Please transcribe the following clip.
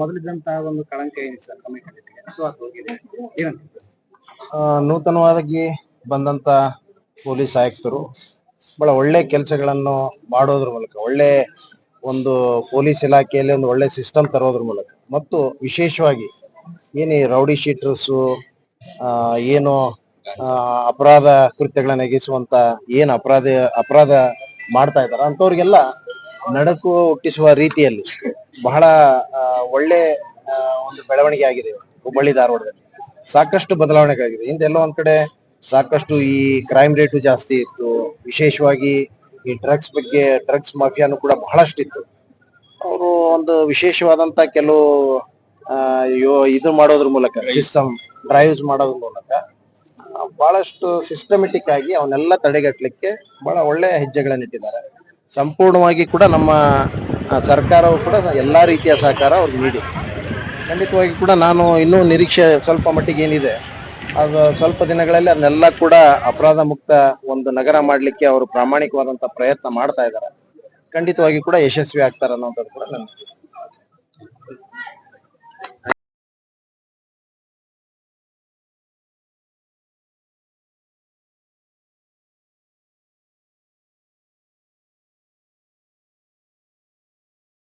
ಮೊದಲಿದ್ದಂತಹ ಒಂದು ಕಳಂಕ ಏನಿದೆ ನೂತನವಾಗಿ ಬಂದಂತ ಪೊಲೀಸ್ ಆಯುಕ್ತರು ಬಹಳ ಒಳ್ಳೆ ಕೆಲಸಗಳನ್ನು ಮಾಡೋದ್ರ ಮೂಲಕ, ಒಳ್ಳೆ ಒಂದು ಪೊಲೀಸ್ ಇಲಾಖೆಯಲ್ಲಿ ಒಂದು ಒಳ್ಳೆ ಸಿಸ್ಟಮ್ ತರೋದ್ರ ಮೂಲಕ. ಮತ್ತು ವಿಶೇಷವಾಗಿ ಏನು ರೌಡಿ ಶೀಟರ್ಸು ಏನು ಅಪರಾಧ ಕೃತ್ಯಗಳನ್ನ ಎಗಿಸುವಂತ ಏನು ಅಪರಾಧ ಅಪರಾಧ ಮಾಡ್ತಾ ಇದ್ದಾರೆ, ಅಂಥವ್ರಿಗೆಲ್ಲ ನಡಕು ಹುಟ್ಟಿಸುವ ರೀತಿಯಲ್ಲಿ ಬಹಳ ಒಳ್ಳೆ ಒಂದು ಬೆಳವಣಿಗೆ ಆಗಿದೆ ಹುಬ್ಬಳ್ಳಿ ಧಾರವಾಡದಲ್ಲಿ. ಸಾಕಷ್ಟು ಬದಲಾವಣೆಗಳಾಗಿದೆ. ಹಿಂದೆಲ್ಲೋ ಒಂದ್ ಕಡೆ ಸಾಕಷ್ಟು ಈ ಕ್ರೈಮ್ ರೇಟು ಜಾಸ್ತಿ ಇತ್ತು. ವಿಶೇಷವಾಗಿ ಈ ಡ್ರಗ್ಸ್ ಬಗ್ಗೆ ಡ್ರಗ್ಸ್ ಮಾಫಿಯಾನು ಕೂಡ ಬಹಳಷ್ಟು ಇತ್ತು. ಅವರು ಒಂದು ವಿಶೇಷವಾದಂತ ಕೆಲವು ಇದು ಮಾಡೋದ್ರ ಮೂಲಕ ಸಿಸ್ಟಮ್ ಡ್ರೈವ್ಸ್ ಮಾಡೋದ್ರ ಮೂಲಕ ಬಹಳಷ್ಟು ಸಿಸ್ಟಮೆಟಿಕ್ ಆಗಿ ಅವನ್ನೆಲ್ಲ ತಡೆಗಟ್ಟಲಿಕ್ಕೆ ಬಹಳ ಒಳ್ಳೆ ಹೆಜ್ಜೆಗಳನ್ನಿಟ್ಟಿದ್ದಾರೆ. ಸಂಪೂರ್ಣವಾಗಿ ಕೂಡ ನಮ್ಮ ಸರ್ಕಾರವು ಕೂಡ ಎಲ್ಲ ರೀತಿಯ ಸಹಕಾರ ಅವ್ರಿಗೆ ನೀಡಿ. ಖಂಡಿತವಾಗಿ ಕೂಡ ನಾನು ಇನ್ನೂ ನಿರೀಕ್ಷೆ ಸ್ವಲ್ಪ ಮಟ್ಟಿಗೆ ಏನಿದೆ. ಅದು ಸ್ವಲ್ಪ ದಿನಗಳಲ್ಲಿ ಅದನ್ನೆಲ್ಲ ಕೂಡ ಅಪರಾಧ ಮುಕ್ತ ಒಂದು ನಗರ ಮಾಡಲಿಕ್ಕೆ ಅವರು ಪ್ರಾಮಾಣಿಕವಾದಂಥ ಪ್ರಯತ್ನ ಮಾಡ್ತಾ ಇದ್ದಾರೆ. ಖಂಡಿತವಾಗಿ ಕೂಡ ಯಶಸ್ವಿ ಆಗ್ತಾರೆ ಅನ್ನೋಂಥದ್ದು ಕೂಡ ನನ್ನ